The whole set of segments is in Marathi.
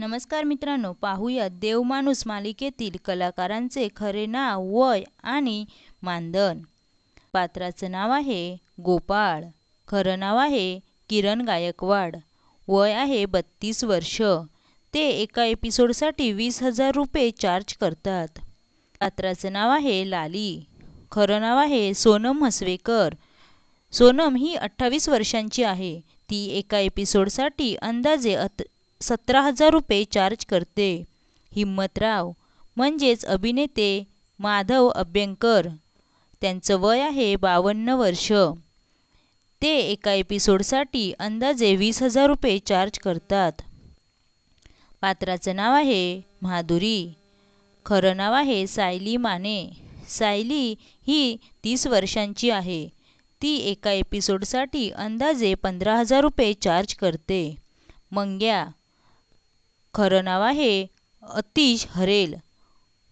नमस्कार मित्रांनो पाहूया देवमाणूस मालिकेतील कलाकारांचे खरे नाव वय आणि मानधन. पात्राचं नाव आहे गोपाळ खरं नाव आहे किरण गायकवाड वय आहे बत्तीस वर्ष. ते एका एपिसोडसाठी वीस हजार रुपये चार्ज करतात. पात्राचं नाव आहे लाली खरं नाव आहे सोनम हसवेकर. सोनम ही अठ्ठावीस वर्षांची आहे. ती एका एपिसोडसाठी अंदाजे अत सतरा हजार रुपये चार्ज करते. हिम्मतराव म्हणजेच अभिनेते माधव अभ्यंकर. त्यांचं वय आहे बावन्न वर्ष. ते एका एपिसोडसाठी अंदाजे वीस हजार रुपये चार्ज करतात. पात्राचं नाव आहे माधुरी. खरं नाव आहे सायली माने. सायली ही तीस वर्षांची आहे. ती एका एपिसोडसाठी अंदाजे पंधरा हजार रुपये चार्ज करते. मंग्या खरं नाव आहे अतिश हरेल.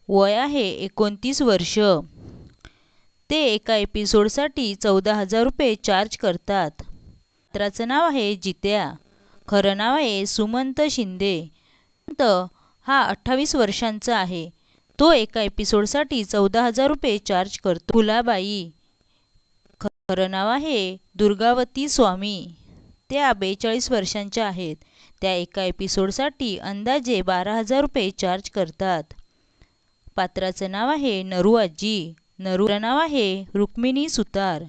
वय आहे एकोणतीस वर्ष. ते एका एपिसोडसाठी चौदा हजार रुपये चार्ज करतात. पात्राचं नाव आहे जित्या. खरं नाव आहे सुमंत शिंदे. हा अठ्ठावीस वर्षांचा आहे. तो एका एपिसोडसाठी चौदा हजार रुपये चार्ज करतो. फुलाबाई. खरं नाव आहे दुर्गावती स्वामी. त्या बेचाळीस वर्षांच्या आहेत. त्या एका एपिसोडसाठी अंदाजे बारा हजार रुपये चार्ज करतात. पात्राचं नाव आहे नरू आजी नरू नाव आहे रुक्मिणी सुतार.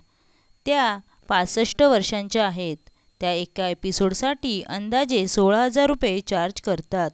त्या पासष्ट वर्षांच्या आहेत. त्या एका एपिसोडसाठी अंदाजे सोळा हजार रुपये चार्ज करतात.